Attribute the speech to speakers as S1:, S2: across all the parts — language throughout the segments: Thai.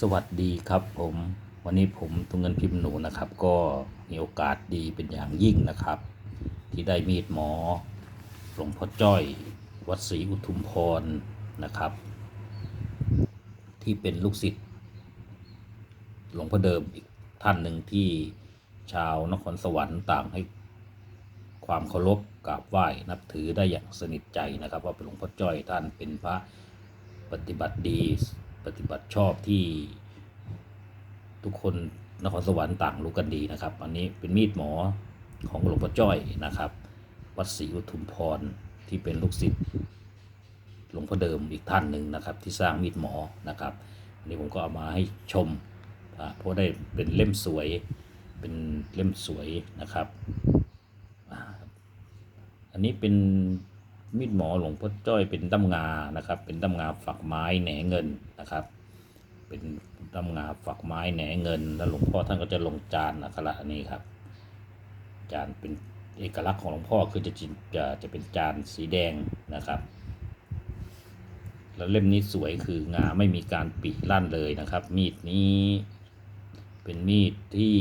S1: สวัสดีครับผมวันนี้ผมตุงเงินพิมพ์หนูนะครับ ก็มีโอกาสดีเป็นอย่างยิ่งนะครับ ที่ได้มีดหมอหลวงพ่อจ้อย วัดศรีอุทุมพรนะครับ ที่เป็นลูกศิษย์หลวงพ่อเดิมอีกท่านหนึ่งที่ชาวนครสวรรค์ต่างให้ความเคารพกราบไหว้นับถือได้อย่างสนิทใจนะครับ ว่าเป็นหลวงพ่อจ้อยท่านเป็นพระปฏิบัติดี ปฏิบัติชอบที่ทุกคนนครสวรรค์ต่างรู้กันดีนะครับ อันนี้เป็นมีดหมอของหลวงพ่อจ้อยนะครับ วัดศรีอุทุมพรที่เป็นลูกศิษย์หลวงพ่อเดิมอีกท่านหนึ่งนะครับ ที่สร้างมีดหมอนะครับอันนี้ผมก็เอามาให้ชมเพราะได้เป็นเล่มสวยเป็นเล่มสวยนะครับ อันนี้เป็น มีดหมอหลวงพ่อจ้อยเป็นด้ามงานะครับ เป็นด้ามงาฝักไม้แหนเงินนะครับ เป็นด้ามงาฝักไม้แหนเงิน แล้วหลวงพ่อท่านก็จะลงจานอักขระนี้ครับ จานเป็นเอกลักษณ์ของหลวงพ่อคือจะจินจะจะเป็นจานสีแดงนะครับ แล้วเล่มนี้สวยคืองาไม่มีการปีลั่นเลยนะครับ มีดนี้เป็นมีดที่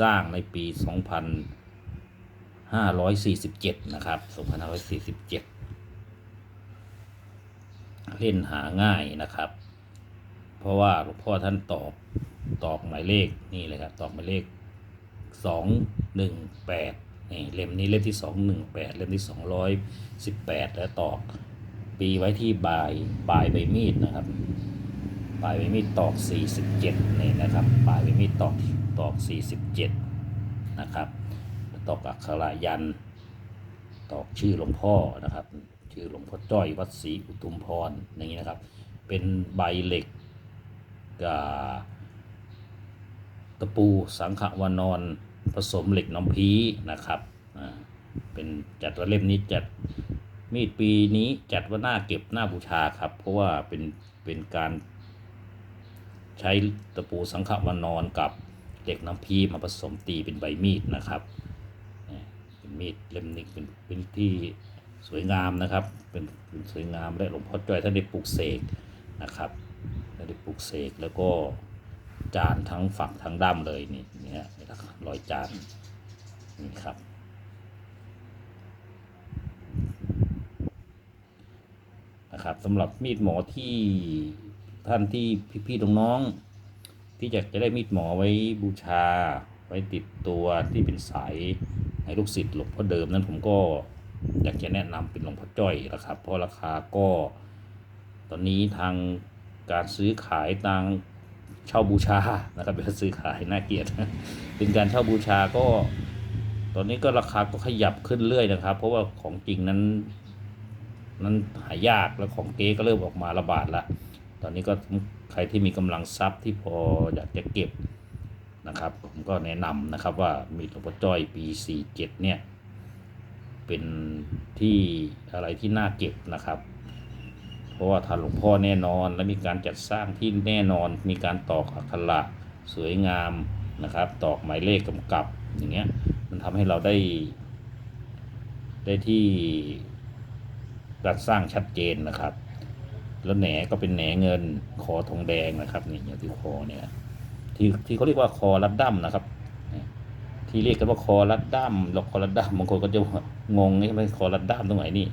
S1: สร้างในปี 2000 547นะครับ2547เล่นหาง่ายนะครับ เพราะว่าหลวงพ่อท่านตอบตอกหมายเลขนี่เลยครับตอกหมายเลข218นี่เล่มนี้เล่มที่218เล่มที่218แล้วตอกปีไว้ที่บายบายใบมีดนะครับปลายใบมีดตอก47นี่นะครับปลายใบมีดตอกตอก47นะครับ ตอกอักขระยัน ตอกชื่อหลวงพ่อนะครับ ชื่อหลวงพ่อจ้อยวัดศรีอุทุมพรอย่างนี้นะครับ เป็นใบเหล็กกับตะปูสังขวานอนผสมเหล็กน้ำพีนะครับเป็นจัดว่าเล่มนี้จัดมีดปีนี้จัดว่าหน้าเก็บหน้าบูชาครับ เพราะว่าเป็นเป็นการใช้ตะปูสังขวานอนกับเหล็กน้ำพีมาผสมตีเป็นใบมีดนะครับ มีดเล่มนี้เป็นเป็นที่สวยงามนะครับ เป็นเป็นสวยงามและหลวงพ่อจ้อยท่านได้ปลูกเสกนะครับท่านได้ปลูกเสกแล้วก็จานทั้งฝักทั้งด้ามเลยนี่เนี่ยนะครับรอยจานนี่ครับนะครับสำหรับมีดหมอที่ท่านที่พี่ๆน้องๆที่อยากจะได้มีดหมอไว้บูชา ไว้ติดตัวที่เป็นสาย ให้ลูกศิษย์หลวงพ่อเดิมนั้นผมก็อยากจะแนะนำเป็นหลวงพ่อจ้อยนะครับ เพราะราคาก็ตอนนี้ทางการซื้อขายทางเช่าบูชานะครับเป็นการซื้อขายน่าเกลียดเป็นการเช่าบูชาก็ ตอนนี้ก็ราคาก็ขยับขึ้นเรื่อยนะครับ เพราะว่าของจริงนั้นนั้นหายากแล้วของเก๊ก็เริ่มออกมาระบาดละตอนนี้ก็ใครที่มีกำลังทรัพย์ที่พออยากจะเก็บ นะครับ ผมก็แนะนำนะครับว่ามีหลวงพ่อจ้อยปี 47 เนี่ย เป็นที่อะไรที่น่าเก็บนะครับ เพราะว่าทานหลวงพ่อแน่นอนและมีการจัดสร้างที่แน่นอน มีการตอกอักขระสวยงามนะครับ ตอกหมายเลขกำกับอย่างเงี้ยมันทำให้เราได้ ได้ที่การสร้างชัดเจนนะครับ แล้วแหนก็เป็นแหนเงินคอทองแดงนะครับนี่อย่างที่คอเนี่ย ที่ที่เขาเรียกว่าคอรัดดั้มนะครับ ที่เรียกกันว่าคอรัดดั้มแล้วคอรัดดั้มบางคนก็จะงงนี่ไม่คอรัดดั้มตรงไหนนี่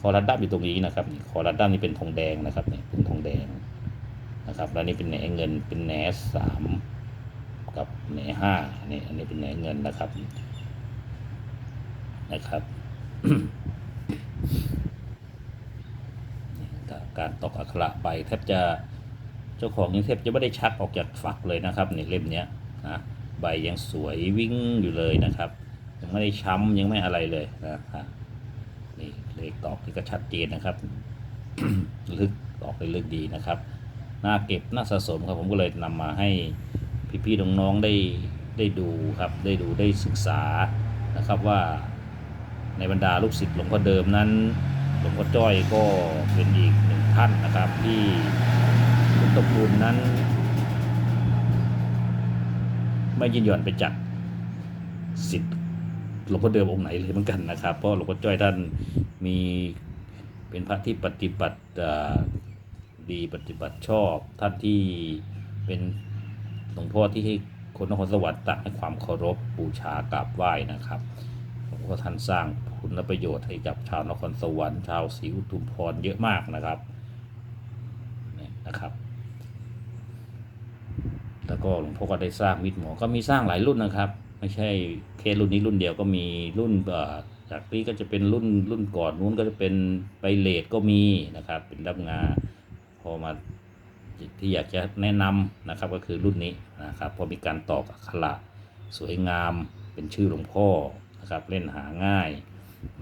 S1: คอรัดดั้มอยู่ตรงนี้นะครับคอรัดดั้มนี่เป็นทองแดงนะครับนี่เป็นทองแดงนะครับแล้วนี่เป็นแหนเงินเป็นแหนสามกับแหนห้านี่อันนี้เป็นแหนเงินนะครับนะครับการตอกอักขระไปแทบจะ เจ้าของนี่แทบจะไม่ได้ชักออกจากฝักเลยนะครับในเล่มเนี้ยนะใบยังสวยวิ่งอยู่เลยนะครับ ยังไม่ได้ช้ำยังไม่อะไรเลยนะครับนี่เลขตอกนี่ก็ชัดเจนนะครับ ลึกตอกได้ลึกดีนะครับน่าเก็บน่าสะสมครับผมก็เลยนำมาให้พี่ๆน้องๆได้ได้ดูครับ ได้ดูได้ศึกษานะครับว่าในบรรดาลูกศิษย์หลวงพ่อเดิมนั้น หลวงพ่อจ้อยก็เป็นอีกหนึ่งท่านนะครับที่ พุทธคุณนั้น ไม่ยินยอมไปจากสิทธิ์หลวงพ่อเดิมองค์ไหนเลยเหมือนกันนะครับ เพราะหลวงพ่อจ้อยท่านมีเป็นพระที่ปฏิบัติดีปฏิบัติชอบ ท่านที่เป็นหลวงพ่อที่ให้คนนครสวรรค์ต่างให้ความเคารพบูชากราบไหว้นะครับหลวงพ่อท่านสร้างคุณประโยชน์ให้กับชาวนครสวรรค์ชาวศรีอุทุมพรเยอะมากนะครับนะครับ แล้วก็หลวงพ่อก็ได้สร้างมิตรหมอก็มีสร้างหลายรุ่นนะครับ ไม่ใช่แค่รุ่นนี้รุ่นเดียวก็มีรุ่นเอ่อจากนี้ก็จะเป็นรุ่นรุ่นก่อนนู้นก็จะเป็นไบเลดก็มีนะครับ เป็นรับงาพอมาที่อยากจะแนะนำนะครับก็คือรุ่นนี้นะครับพอมีการตอกอักขระสวยงามเป็นชื่อหลวงพ่อนะครับเล่นหาง่าย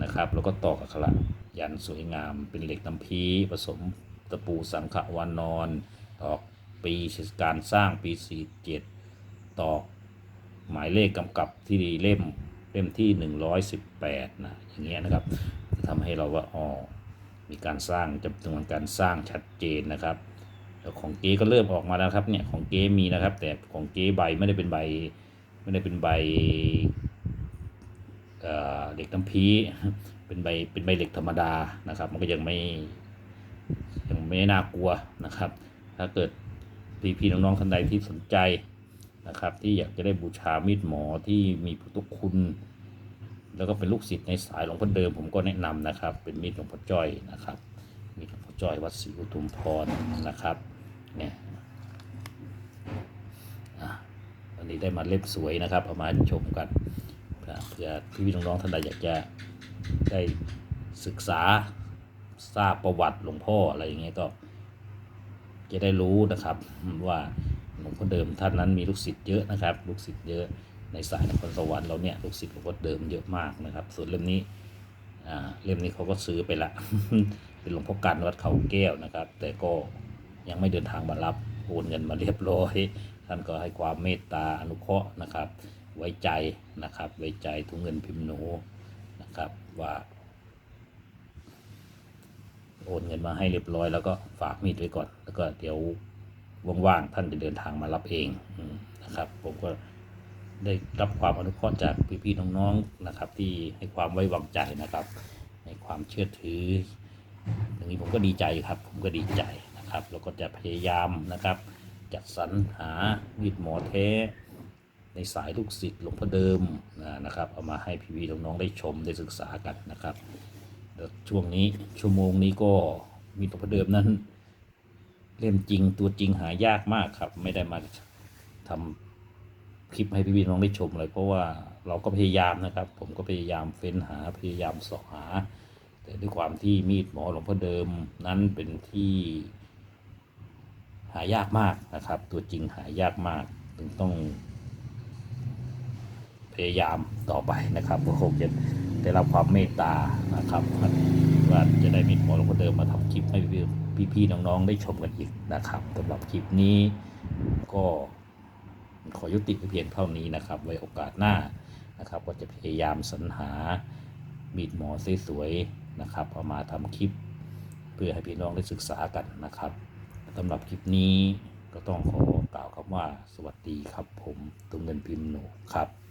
S1: นะครับ แล้วก็ตอกอักขระยันสวยงาม เป็นเหล็กน้ำพีผสมตะปูสังขวานอนตอก ปีการสร้างปี 47 ต่อหมายเลขกำกับที่เล่มเล่มที่ 118 นะอย่างเงี้ยนะครับจะทำให้เราว่าอ๋อมีการสร้างจำนวนการสร้างชัดเจนนะครับแล้วของเก๊ก็เริ่มออกมาแล้วครับเนี่ยของเก๊มีนะครับ แต่ของเก๊ใบไม่ได้เป็นใบไม่ได้เป็นใบเอ่อเหล็กน้ำพีเป็นใบเป็นใบเหล็กธรรมดานะครับ มันก็ยังไม่ยังไม่น่ากลัวนะครับ ถ้าเกิด พี่ๆน้องๆท่านใดที่สนใจนะครับ ที่อยากจะได้บูชามีดหมอที่มีพุทธคุณ แล้วก็เป็นลูกศิษย์ในสายหลวงพ่อเดิมผมก็แนะนำนะครับ เป็นมีดหลวงพ่อจ้อยนะครับ มีดหลวงพ่อจ้อยวัดศรีอุทุมพรนะครับเนี่ยอันนี้ได้มาเล่มสวยนะครับเอามาชมกันเผื่อเผื่อพี่ๆน้องๆท่านใดอยากจะได้ศึกษาทราบประวัติหลวงพ่ออะไรอย่างเงี้ยก็ จะได้รู้นะครับว่าหลวงพ่อเดิมท่านนั้นมีลูกศิษย์เยอะนะครับ ลูกศิษย์เยอะในสายนครสวรรค์เราเนี่ยลูกศิษย์หลวงพ่อเดิมเยอะมากนะครับ ส่วนเล่มนี้เล่มนี้เขาก็ซื้อไปละเป็นหลวงพ่อกันวัดเขาแก้วนะครับ แต่ก็ยังไม่เดินทางมารับโอนเงินมาเรียบร้อยท่านก็ให้ความเมตตาอนุเคราะห์นะครับ ไว้ใจนะครับ ไว้ใจทุงเงินพิมพ์หนูนะครับว่า โอนเงินมาให้เรียบร้อยแล้วก็ฝากมีดไว้ก่อน แล้วก็เดี๋ยวว่างๆท่านจะเดินทางมารับเองนะครับ ผมก็ได้รับความอนุเคราะห์จากพี่ๆน้องๆนะครับ ที่ให้ความไว้วางใจนะครับให้ความเชื่อถืออย่างนี้ผมก็ดีใจครับ ผมก็ดีใจนะครับ แล้วก็จะพยายามนะครับ จัดสรรหามีดหมอแท้ในสายลูกศิษย์หลวงพ่อเดิมนะครับ เอามาให้พี่ๆน้องๆได้ชมได้ศึกษากันนะครับ ช่วงนี้ชั่วโมงนี้ก็มีตัวเดิมนั้น เล่มจริงตัวจริงหายากมากครับ ไม่ได้มาทำคลิปให้พี่ๆน้องได้ชมเลย เพราะว่าเราก็พยายามนะครับ ผมก็พยายามเฟ้นหาพยายามสาะหา แต่ด้วยความที่มีดหมอหลวงพ่อเดิมนั้นเป็นที่หายากมากนะครับ ตัวจริงหายากมากจึงต้อง พยายามต่อไปนะครับก็คงจะ ได้รับความเมตตานะครับว่าจะได้มีหมอหลวงพ่อเดิมมาทำคลิปให้พี่ๆน้องๆได้ชมกันอีกนะครับสำหรับคลิปนี้ก็ขอยุติเพียงเท่านี้นะครับ ไว้โอกาสหน้านะครับ ก็จะพยายามสรรหามีดหมอสวยๆนะครับเอามาทำคลิป เพื่อให้พี่น้องได้ศึกษากันนะครับสำหรับคลิปนี้ก็ต้องขอกล่าวคำว่าสวัสดีครับผมตุงเงินพิมพ์หนูครับ